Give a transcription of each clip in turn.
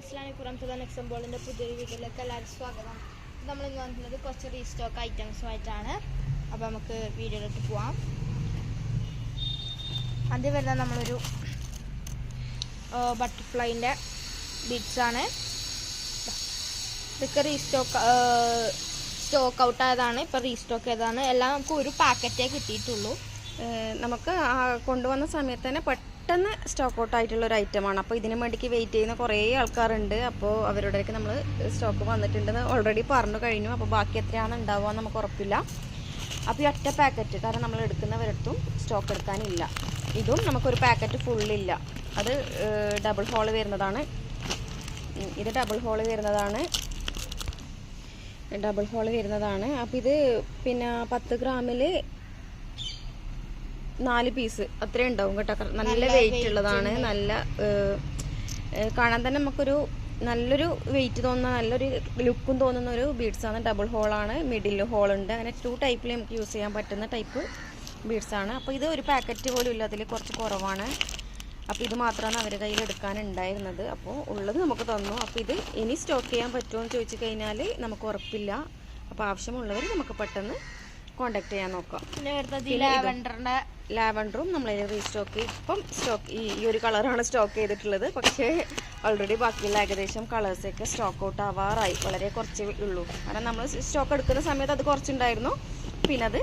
Hello അസ്ലാം പുറത്തുള്ള നെക്സം ബോളിന്റെ പുതിയൊരു വീഡിയോയിലേക്ക് എല്ലാവർക്കും സ്വാഗതം. നമ്മൾ ഇന്ന് വന്നിട്ടുള്ളത് കുറച്ച് റീസ്റ്റോക്ക് ഐറ്റംസുമായിട്ടാണ് അപ്പോൾ നമുക്ക് വീഡിയോയിലോട്ട് പോവാം. ആദ്യം വരുന്നത് നമ്മളൊരു ബട്ടർഫ്ലൈന്റെ ബീഡ്സാണ് ഇതൊക്കെ റീസ്റ്റോക്ക് സ്റ്റോക്ക് ഔട്ട് ആയതാണ്. ഇപ്പോൾ റീസ്റ്റോക്ക് ചെയ്തതാണ്. എല്ലാം നമുക്ക് ഒരു പാക്കറ്റേ കിട്ടിയിട്ടുള്ളൂ. നമുക്ക് കൊണ്ടുവന്ന സമയത്ത് തന്നെ പെട്ടെന്ന് സ്റ്റോക്ക് ഔട്ട് ആയിട്ടുള്ള ഒരു ഐറ്റമാണ് അപ്പോൾ ഇതിനു വേണ്ടിക്ക് വെയിറ്റ് ചെയ്യുന്ന കുറേ ആൾക്കാരുണ്ട്. അപ്പോൾ അവരുടെയൊക്കെ നമ്മൾ സ്റ്റോക്ക് വന്നിട്ടുണ്ടെന്ന് ഓൾറെഡി പറഞ്ഞു കഴിഞ്ഞു. അപ്പോൾ ബാക്കി എത്രയാണ് ഉണ്ടാവുക നമുക്ക് ഉറപ്പില്ല. അപ്പോൾ ഈ ഒറ്റ പാക്കറ്റ് കാരണം നമ്മൾ എടുക്കുന്നവരടുത്തും സ്റ്റോക്ക് എടുക്കാനില്ല. ഇതും നമുക്കൊരു പാക്കറ്റ് ഫുള്ളില്ല അത് ഡബിൾ ഹോൾ വരുന്നതാണ്. ഇത് ഡബിൾ ഹോൾ വരുന്നതാണ്. ഡബിൾ ഹോൾ വരുന്നതാണ്. അപ്പോൾ ഇത് പിന്നെ പത്ത് ഗ്രാമിൽ നാല് പീസ് അത്രേ ഉണ്ടാവും കേട്ടോ. നല്ല വെയിറ്റ് ഉള്ളതാണ്. നല്ല കാണാൻ തന്നെ നമുക്കൊരു നല്ലൊരു വെയിറ്റ് തോന്നുന്ന നല്ലൊരു ലുക്കും തോന്നുന്ന ഒരു ബീഡ്സ് ആണ്. ഡബിൾ ഹോളാണ് മിഡിൽ ഹോൾ ഉണ്ട്. അങ്ങനെ ടു ടൈപ്പിൽ നമുക്ക് യൂസ് ചെയ്യാൻ പറ്റുന്ന ടൈപ്പ് ബീഡ്സ് ആണ്. അപ്പോൾ ഇത് ഒരു പാക്കറ്റ് പോലും ഇല്ല. അതിൽ കുറച്ച് കുറവാണ്. അപ്പോൾ ഇത് മാത്രമാണ് അവരുടെ കയ്യിൽ എടുക്കാനുണ്ടായിരുന്നത്. അപ്പോൾ ഉള്ളത് നമുക്ക് തന്നു. അപ്പോൾ ഇത് ഇനി സ്റ്റോക്ക് ചെയ്യാൻ പറ്റുമോ എന്ന് ചോദിച്ചു കഴിഞ്ഞാൽ നമുക്ക് ഉറപ്പില്ല. അപ്പോൾ ആവശ്യമുള്ളവർ നമുക്ക് പെട്ടെന്ന് കോണ്ടാക്ട് ചെയ്യാൻ നോക്കാം. ലാവൻഡറിന്റെ ലാവൻഡറും നമ്മൾ റീസ്റ്റോക്ക് ഇപ്പം സ്റ്റോക്ക് ഈ ഈ ഒരു കളറാണ് സ്റ്റോക്ക് ചെയ്തിട്ടുള്ളത്. പക്ഷേ ഓൾറെഡി ബാക്കിയുള്ള ഏകദേശം കളേഴ്സ് കളേഴ്സൊക്കെ സ്റ്റോക്ക് ഔട്ട് ആവാറായി. വളരെ കുറച്ചേ ഉള്ളൂ. കാരണം നമ്മൾ സ്റ്റോക്ക് എടുക്കുന്ന സമയത്ത് അത് കുറച്ചുണ്ടായിരുന്നു. പിന്നെ അത്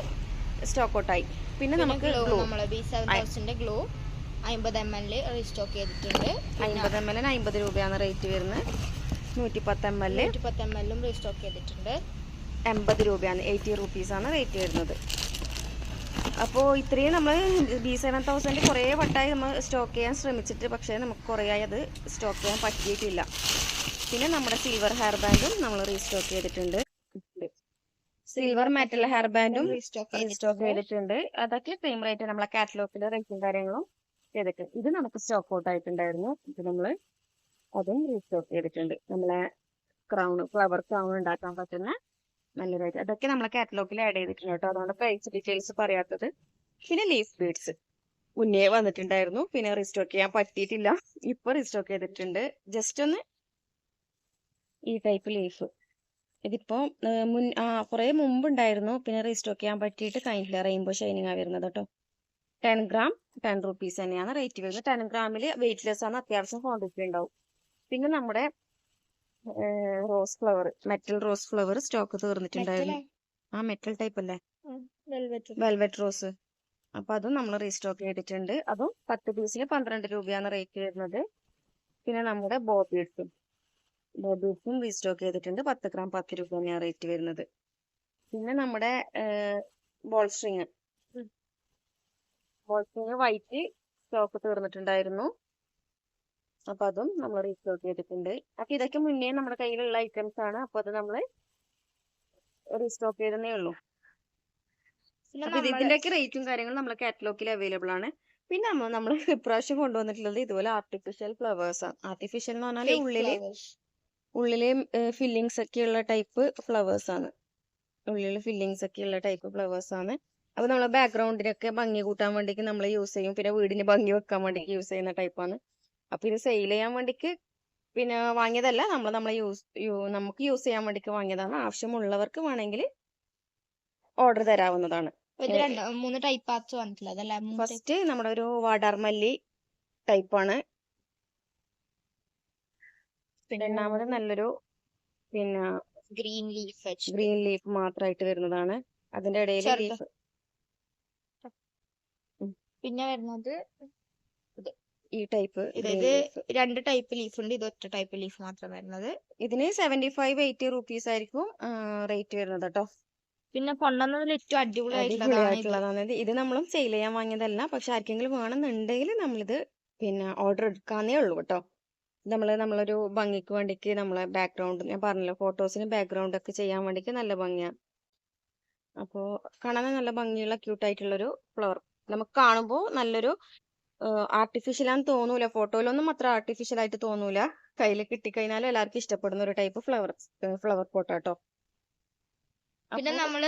സ്റ്റോക്ക് ഔട്ടായി പിന്നെ നമുക്ക് ഗ്ലൂ അമ്പത് എം എൽ റീസ്റ്റോക്ക് ചെയ്തിട്ടുണ്ട്. അമ്പത് എം എല്ലിന് അമ്പത് രൂപയാണ് റേറ്റ് വരുന്നത്. നൂറ്റി പത്ത് എം എൽ നൂറ്റി പത്ത് എം എല്ലും റീസ്റ്റോക്ക് ചെയ്തിട്ടുണ്ട്. എൺപത് രൂപയാണ്. എയ്റ്റി റുപ്പീസാണ് റേറ്റ് വരുന്നത്. അപ്പോൾ ഇത്രയും നമ്മൾ ബി സെവൻ തൗസൻഡ് കുറേ വട്ടമായി നമ്മൾ സ്റ്റോക്ക് ചെയ്യാൻ ശ്രമിച്ചിട്ട് പക്ഷേ നമുക്ക് കുറേ ആയി അത് സ്റ്റോക്ക് ചെയ്യാൻ പറ്റിയിട്ടില്ല. പിന്നെ നമ്മുടെ സിൽവർ ഹെയർ ബാൻഡും നമ്മൾ റീസ്റ്റോക്ക് ചെയ്തിട്ടുണ്ട്. സിൽവർ മെറ്റൽ ഹെയർ ബാൻഡും റീസ്റ്റോക്ക് ചെയ്തിട്ടുണ്ട്. അതൊക്കെ സെയിം റേറ്റ് നമ്മളെ കാറ്റലോഗിലെ റേറ്റും കാര്യങ്ങളും ചെയ്തിട്ടുണ്ട് ഇത് നമുക്ക് സ്റ്റോക്ക് ഔട്ട് ആയിട്ടുണ്ടായിരുന്നു. ഇത് നമ്മൾ അതും റീസ്റ്റോക്ക് ചെയ്തിട്ടുണ്ട്. നമ്മളെ ക്രൗൺ ഫ്ലവർ ക്രൗൺ ഉണ്ടാക്കാൻ പറ്റുന്ന നല്ലതായിട്ട്. അതൊക്കെ നമ്മളെ കാറ്റലോഗിൽ ആഡ് ചെയ്തിട്ടുണ്ട് കേട്ടോ. അതുകൊണ്ട് പ്രൈസ് ഡീറ്റെയിൽസ് പറയാത്തത്. പിന്നെ ലീഫ് ബീഡ്സ് മുന്നേ വന്നിട്ടുണ്ടായിരുന്നു. പിന്നെ റീസ്റ്റോക്ക് ചെയ്യാൻ പറ്റിയിട്ടില്ല. ഇപ്പൊ റീസ്റ്റോക്ക് ചെയ്തിട്ടുണ്ട്. ജസ്റ്റ് ഒന്ന് ഈ ടൈപ്പ് ലീഫ് ഇതിപ്പോ മുൻ ആ കുറെ മുമ്പ് ഉണ്ടായിരുന്നു പിന്നെ റീസ്റ്റോക്ക് ചെയ്യാൻ പറ്റിയിട്ട് കഴിഞ്ഞില്ല റെയിൻബോ ഷൈനിങ് ആ വരുന്നത് കേട്ടോ. ടെൻ ഗ്രാം ടെൻ റുപ്പീസ് തന്നെയാണ് റേറ്റ് വരുന്നത്. ടെൻ ഗ്രാമിൽ വെയിറ്റ്ലെസ് ആണ്. അത്യാവശ്യം ക്വാണ്ടിറ്റി ഉണ്ടാവും. പിന്നെ നമ്മുടെ rose flower metal rose flower stock തീർന്നിട്ടുണ്ടായിരുന്നു. ആ? മെറ്റൽ ടൈപ്പ് അല്ലേ? വെൽവെറ്റ് റോസ് അപ്പൊ അതും നമ്മൾ റീസ്റ്റോക്ക് ചെയ്തിട്ടുണ്ട്. അതും പത്ത് പീസിന് പന്ത്രണ്ട് രൂപയാണ് റേറ്റ് വരുന്നത്. പിന്നെ നമ്മുടെ ബോബീഡ്സും ബോബീഡ്സും റീസ്റ്റോക്ക് ചെയ്തിട്ടുണ്ട്. പത്ത് ഗ്രാം പത്ത് രൂപ തന്നെയാണ് റേറ്റ് വരുന്നത്. പിന്നെ നമ്മുടെ ball string ball string white stock തീർന്നിട്ടുണ്ടായിരുന്നു. അപ്പൊ അതും നമ്മൾ റീസ്റ്റോക്ക് ചെയ്തിട്ടുണ്ട്. അപ്പൊ ഇതൊക്കെ മുന്നേ നമ്മുടെ കയ്യിലുള്ള ഐറ്റംസ് ആണ്. അപ്പൊ അത് നമ്മൾ റീസ്റ്റോക്ക് ചെയ്തേ ഉള്ളൂ. ഇതിന്റെ അപ്പൊ ഇതിന്റെയൊക്കെ റേറ്റും കാര്യങ്ങളും നമ്മളെ കാറ്റലോഗിൽ അവൈലബിൾ ആണ്. പിന്നെ നമ്മൾ നമ്മൾ ഇപ്രാവശ്യം കൊണ്ടുവന്നിട്ടുള്ളത് ഇതുപോലെ ആർട്ടിഫിഷ്യൽ ഫ്ലവേഴ്സ് ആണ് ആർട്ടിഫിഷ്യൽ എന്ന് പറഞ്ഞാൽ ഉള്ളിൽ ഉള്ളിൽ ഫില്ലിങ്സ് ഒക്കെ ഉള്ള ടൈപ്പ് ഫ്ലവേഴ്സ് ആണ്. ഉള്ളിൽ ഫില്ലിങ്സ് ഒക്കെ ഉള്ള ടൈപ്പ് ഫ്ലവേഴ്സ് ആണ്. അപ്പൊ നമ്മളെ ബാക്ക്ഗ്രൗണ്ടിനൊക്കെ ഭംഗി കൂട്ടാൻ വേണ്ടിയിട്ട് നമ്മൾ യൂസ് ചെയ്യും. പിന്നെ വീടിന് ഭംഗി വെക്കാൻ വേണ്ടിയിട്ട് യൂസ് ചെയ്യുന്ന ടൈപ്പാണ് അപ്പൊ ഇത് സെയിൽ ചെയ്യാൻ വേണ്ടിക്ക് പിന്നെ വാങ്ങിയതല്ല നമ്മൾ നമ്മളെ യൂസ് നമുക്ക് യൂസ് ചെയ്യാൻ വേണ്ടിക്ക് വാങ്ങിയതാണ്. ആവശ്യമുള്ളവർക്ക് വേണമെങ്കിൽ ഓർഡർ തരാവുന്നതാണ്. മൂന്ന് ടൈപ്പ് ആർട്സ് വന്നിട്ടുള്ളത്. ഫസ്റ്റ് നമ്മുടെ ഒരു വാടാർമല്ലി ടൈപ്പാണ് രണ്ടാമത് നല്ലൊരു പിന്നെ ഗ്രീൻ ലീഫ് ഗ്രീൻ ലീഫ് മാത്രമായിട്ട് വരുന്നതാണ്. അതിന്റെ ഇടയിൽ ലീഫ് പിന്നെ വരുന്നത് ഈ ടൈപ്പ് ഇത് രണ്ട് ടൈപ്പ് ലീഫ് ഉണ്ട്. ഇത് ഒറ്റ ടൈപ്പ് ലീഫ് മാത്രം വരുന്നത്. ഇതിന് സെവന്റി ഫൈവ് എയ്റ്റി റുപ്പീസ് ആയിരിക്കും റേറ്റ് വരുന്നത് കേട്ടോ പിന്നെ കൊണ്ടുവന്നതിൽ ഏറ്റവും അടിപൊളിയായിട്ടുള്ളതാണ് ഇത്. നമ്മളും സെയിൽ ചെയ്യാൻ വാങ്ങിയതല്ല. പക്ഷെ ആർക്കെങ്കിലും വേണമെന്നുണ്ടെങ്കിൽ നമ്മളിത് പിന്നെ ഓർഡർ എടുക്കാന്നേ ഉള്ളൂ കേട്ടോ നമ്മൾ നമ്മളൊരു ഭംഗിക്ക് വേണ്ടിക്ക് നമ്മളെ ബാക്ക്ഗ്രൗണ്ട് ഞാൻ പറഞ്ഞല്ലോ ഫോട്ടോസിന് ബാക്ക്ഗ്രൗണ്ട് ഒക്കെ ചെയ്യാൻ വേണ്ടിക്ക് നല്ല ഭംഗിയാണ് അപ്പോൾ കാണാൻ നല്ല ഭംഗിയുള്ള ക്യൂട്ടായിട്ടുള്ളൊരു ഫ്ലവർ നമുക്ക് കാണുമ്പോൾ നല്ലൊരു ആർട്ടിഫിഷ്യൽ ആണെന്ന് തോന്നൂല. ഫോട്ടോയിലൊന്നും അത്ര ആർട്ടിഫിഷ്യൽ ആയിട്ട് തോന്നൂല. കയ്യിൽ കിട്ടിക്കഴിഞ്ഞാലും എല്ലാവർക്കും ഇഷ്ടപ്പെടുന്ന ഒരു ടൈപ്പ് ഫ്ലവർ ഫ്ലവർ പോട്ടാട്ടോ പിന്നെ നമ്മൾ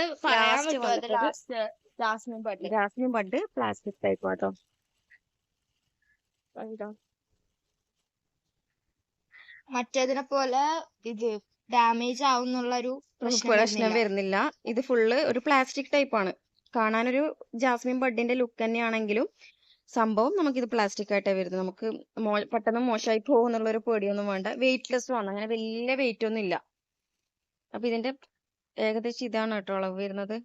jasmine bud jasmine bud plastic type ആട്ടോ. മറ്റേതിനെ പോലെ ഇത് ഡാമേജ് ആവുന്നുള്ള ഒരു പ്രശ്നം. വരുന്നില്ല. ഇത് ഫുള്ള് ഒരു പ്ലാസ്റ്റിക് ടൈപ്പ് ആണ്. കാണാനൊരു ജാസ്മിൻ ബഡിന്റെ ലുക്ക് തന്നെയാണെങ്കിലും സംഭവം നമുക്കിത് പ്ലാസ്റ്റിക് ആയിട്ടേ വരുന്നത്. നമുക്ക് മോ- പെട്ടെന്ന് മോശമായി പോകുന്നുള്ള ഒരു പേടിയൊന്നും വേണ്ട. വെയിറ്റ്ലെസ് ആണ്. അങ്ങനെ വലിയ വെയിറ്റ് ഒന്നും ഇല്ല. അപ്പൊ ഇതിന്റെ ഏകദേശം ഇതാണ് കേട്ടോ അളവ് വരുന്നത്.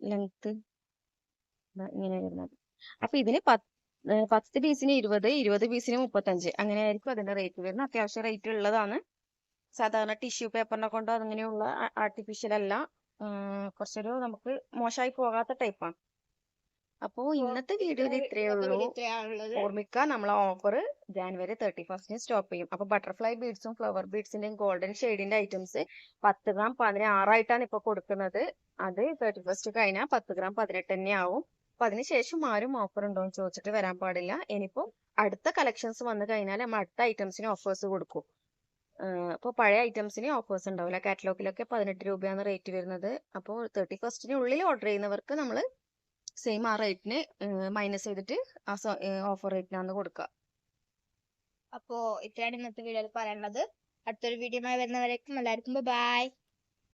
ലെങ്ത് ഇങ്ങനെ വരുന്നത്. അപ്പൊ ഇതിന് പത്ത് പത്ത് പീസിന് ഇരുപത് ഇരുപത് പീസിന് മുപ്പത്തഞ്ച്. അങ്ങനെ ആയിരിക്കും അതിന്റെ റേറ്റ് വരുന്നത്. അത്യാവശ്യം റേറ്റ് ഉള്ളതാണ്. സാധാരണ ടിഷ്യൂ പേപ്പറിനെ കൊണ്ടോ അങ്ങനെയുള്ള ആർട്ടിഫിഷ്യൽ അല്ല. കുറച്ചൊരു നമുക്ക് മോശമായി പോകാത്ത ടൈപ്പാണ് അപ്പോ ഇന്നത്തെ വീഡിയോയിൽ ഇത്രയേ ഉള്ളൂ. ഓർമ്മിക്കുക നമ്മളെ ഓഫർ ജാനുവരി തേർട്ടി ഫസ്റ്റിന് സ്റ്റോപ്പ് ചെയ്യും. അപ്പൊ ബട്ടർഫ്ലൈ ബീഡ്സും ഫ്ലവർ ബീഡ്സിന്റെയും ഗോൾഡൻ ഷെയ്ഡിന്റെ ഐറ്റംസ് പത്ത് ഗ്രാം പതിനാറായിട്ടാണ് ഇപ്പൊ കൊടുക്കുന്നത്. അത് തേർട്ടി ഫസ്റ്റ് കഴിഞ്ഞാൽ പത്ത് ഗ്രാം പതിനെട്ട് തന്നെ ആവും. അപ്പൊ അതിനുശേഷം ആരും ഓഫർ ഉണ്ടോ എന്ന് ചോദിച്ചിട്ട് വരാൻ പാടില്ല. ഇനിയിപ്പോ അടുത്ത കളക്ഷൻസ് വന്നു കഴിഞ്ഞാൽ നമ്മൾ അടുത്ത ഐറ്റംസിന് ഓഫേഴ്സ് കൊടുക്കും. അപ്പോൾ പഴയ ഐറ്റംസിന് ഓഫേഴ്സ് ഉണ്ടാവില്ല. കാറ്റലോഗിലൊക്കെ പതിനെട്ട് രൂപയാണ് റേറ്റ് വരുന്നത്. അപ്പോൾ തേർട്ടി ഫസ്റ്റിന് ഉള്ളിൽ ഓർഡർ ചെയ്യുന്നവർക്ക് നമ്മൾ സെയിം ആ റേറ്റിന് മൈനസ് ചെയ്തിട്ട് ആ ഓഫർ റേറ്റിനാണ് കൊടുക്കുക അപ്പോ ഇത്രയാണ് ഇന്നത്തെ വീഡിയോയിൽ പറയാനുള്ളത്. അടുത്തൊരു വീഡിയോ വരുന്നവരേക്കും എല്ലാവർക്കും ബൈ